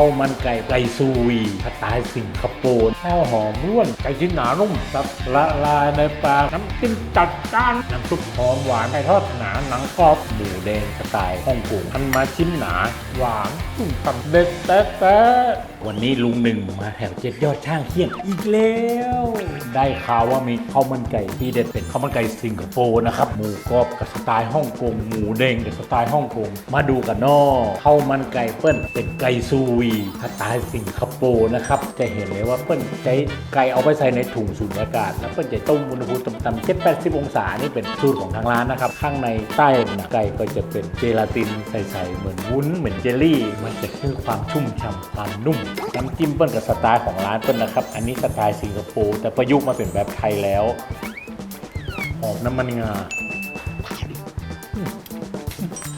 ข้าวมันไก่ไก่ซูวีสไตล์สิงคโปร์ข้าวหอมร่วนไก่ชิ้นหนานุ่มสับละลายในปากน้ำจิ้มจัดจ้านน้ำซุปหอมหวานไก่ทอดหนาหนังกรอบหมูแดงสไตล์ฮ่องกงทันมาชิ้นหนาหวานชุ่มฉ่ำเด็ดแต๊ะๆวันนี้ลุงหนึ่งมาแถวเจ็ดยอดช่างเขี้ยนอีกแล้ว ได้ข่าวว่ามีข้าวมันไก่ที่เด็ดเป็นข้าวมันไก่สิงคโปร์นะครับหมูกรอบกับสไตล์ฮ่องกงหมูแดงกับสไตล์ฮ่องกงมาดูกันนอข้าวมันไก่เปิ้ลเป็นไก่ซูวีสไตล์สิงคโปร์นะครับ จะเห็นเลยว่าเปิ้ลใช้ไก่เอาไปใส่ในถุงสูญญากาศ แล้วเปิ้ลจะต้มอุณหภูมิต่ำๆเจ็ดแปดสิบองศา นี่เป็นสูตรของทางร้านนะครับ ข้างในใต้หนังไก่ก็จะเป็นเจลาตินใสๆเหมือนวุ้นเหมือนเจลลี่ มันจะคือความชุ่มฉ่ำความนุ่มน้ำจิ้มเปิ้ลกับสไตล์ของร้านเปิ้ลนะครับ อันนี้สไตล์สิงคโปร์แต่ประยุกต์มาเป็นแบบไทยแล้วหอมน้ำมันงา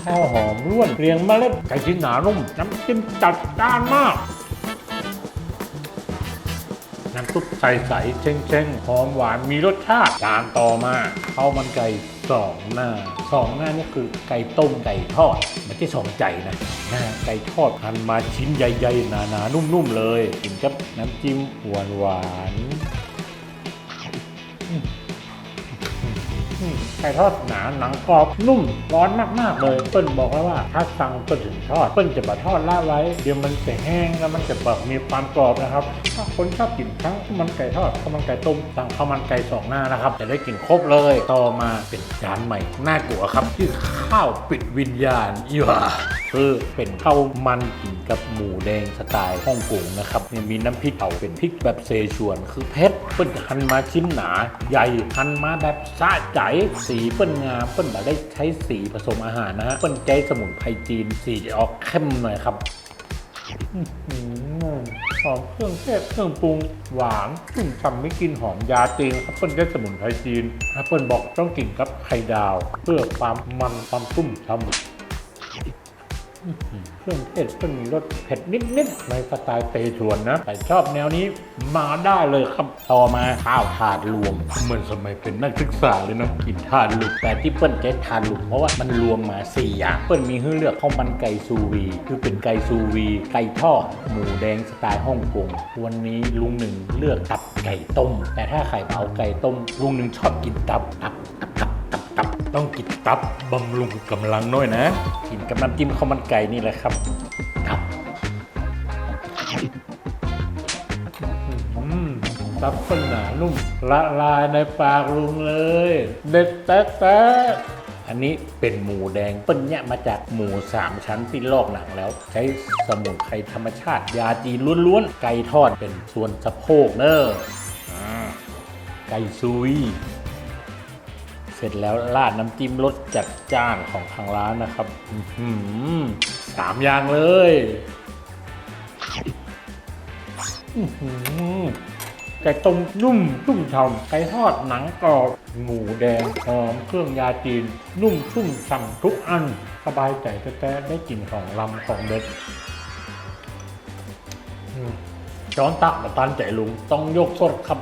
ข้าวหอมร่วนเรียงเมล็ดไก่ชิ้นหนานุ่มน้ำจิ้มจัดจ้านมากน้ำซุปใสๆเช้งๆหอมหวานมีรสชาติจานต่อมาข้าวมันไก่สองหน้าสองหน้านี่คือไก่ต้มไก่ทอดไม่ใช่สองใจนะหน้าไก่ทอดหั่นมาชิ้นใหญ่ๆหนาๆนุ่มๆเลยกินกับน้ำจิ้มหวานๆ ไก่ทอดหนาหนังกรอบนุ่มร้อนมากๆเลยเปิ้ลบอกแล้วว่าถ้าสั่งเปิ้ลถึงทอดเปิ้ลจะมาทอดละไว้ เดี๋ยวมันจะแห้งแล้วมันจะแบบมีความกรอบนะครับ ถ้าคนชอบกินทั้งข้าวมันไก่ทอดข้าวมันไก่ต้มสั่งข้าวมันไก่สองหน้านะครับจะได้กินครบเลยต่อมาเป็นจานใหม่น่ากลัวครับที่ข้าวปิดวิญญาณอีหว่าคือเป็นข้าวมันกินกับหมูแดงสไตล์ฮ่องกงนะครับเนี่ยมีน้ำพริกเผาเป็นพริกแบบเซชวน คือเผ็ดเปิ้ลหั่นมาชิ้นหนา ใหญ่หั่นมาแบบสะใจสีเปิ้ลงามเปิ้ลแบบได้ใช้สีผสมอาหารนะฮะเปิ้ลใจสมุนไพรจีนสีจะออกเข้มหน่อยครับหอมเครื่องเทศเครื่องปรุงหวานชุ่มฉ่ำไม่กินหอมยาจีนครับเปิ้ลได้สมุนไพรจีนแอปเปิ้ลบอกต้องกินกับไข่ดาว เพื่อความมันความตุ่มฉ่ำ เครื่องเทศเปิ้ลมีรสเผ็ดนิดๆในสไตล์เตชวนนะแต่ชอบแนวนี้มาได้เลยครับ ต่อมาข้าวถาดรวม เหมือนสมัยเป็นนักศึกษาเลยนะกินถาดรวมแต่ที่เปิ้ลใช้ถาดรวมเพราะว่ามันรวมมาสี่อย่าง เปิ้ลมีให้เลือกข้าวมันไก่ซูวี คือเป็นไก่ซูวี ไก่ทอดหมูแดงสไตล์ฮ่องกงวันนี้ลุงหนึ่งเลือกตับไก่ต้ม แต่ถ้าใครเอาไก่ต้มลุงหนึ่งชอบกินตับตับตับตับ ตับตับต้องกินตับบำรุงกำลังหน่อยนะ กินกับน้ำจิ้มข้าวมันไก่นี่แหละครับตับอืมตับข้นหนานุ่มละลายในปากลุงเลย เด็ดแต๊ะแต๊ะอันนี้เป็นหมูแดงเปิ้ลเนี่ยมาจากหมูสามชั้นที่ลอกหนังแล้ว ใช้สมุนไพรธรรมชาติ ยาจีนล้วนๆ ไก่ทอดเป็นส่วนสะโพกเนอะอ่าไก่ซุย เสร็จแล้วราดน้ำจิ้มรสจัดจ้านของทางร้านนะครับสามอย่างเลยไก่ต้มนุ่มชุ่มฉ่ำไก่ทอดหนังกรอบหมูแดงหอมเครื่องยาจีน นุ่มชุ่มฉ่ำทุกอัน สบายใจแท้ๆได้กลิ่นของลำของเด็ดช้อนตักมาตันใจลุงต้องยกสดครับ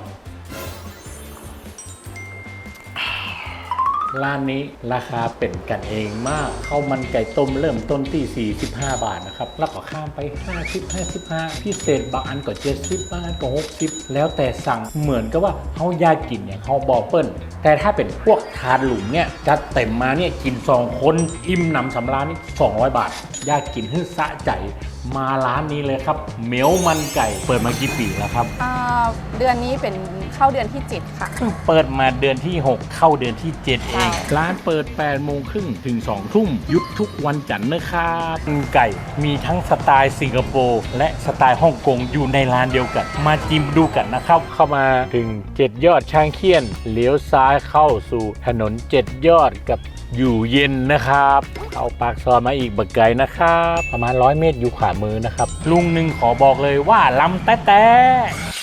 ร้านนี้ราคาเป็นกันเองมากข้าวมันไก่ต้มเริ่มต้นที่ 45 บาทนะครับแล้วก็ข้ามไป 50 55 พิเศษบางอันก็ 70 บาทก็ 60 แล้วแต่สั่งเหมือนกับว่าเขาอยากกินเนี่ยเขาบอเปิ้ล แต่ถ้าเป็นพวกทานหลุมเนี่ยจัดเต็มมาเนี่ยกิน 2 คนอิ่มหนำสำราญนี่200 บาทอยากกินให้สะใจมาร้านนี้เลยครับเหมียวมันไก่เปิดมากี่ปีแล้วครับ อ่าเดือนนี้เป็นเข้าเดือนที่ 7 ค่ะเพิ่งเปิดมาเดือนที่ 6 เข้าเดือนที่ 7 เองใช่ร้านเปิด8โมงครึ่งถึง2ทุ่มหยุดทุกวันจันทร์นะครับไก่มีทั้งสไตล์สิงคโปร์และสไตล์ฮ่องกงอยู่ในร้านเดียวกัน มาจิ้มดูกันนะครับ เข้ามาถึง 7 ยอดช่างเคียนเลี้ยวซ้ายเข้าสู่ถนน 7 ยอดกับ อยู่เย็นนะครับ เข้าปากซอยมาอีกบักไก่นะครับ ประมาณ 100 เมตรอยู่ขวามือนะครับ ลุงหนึ่งขอบอกเลยว่าลำแต๊ะ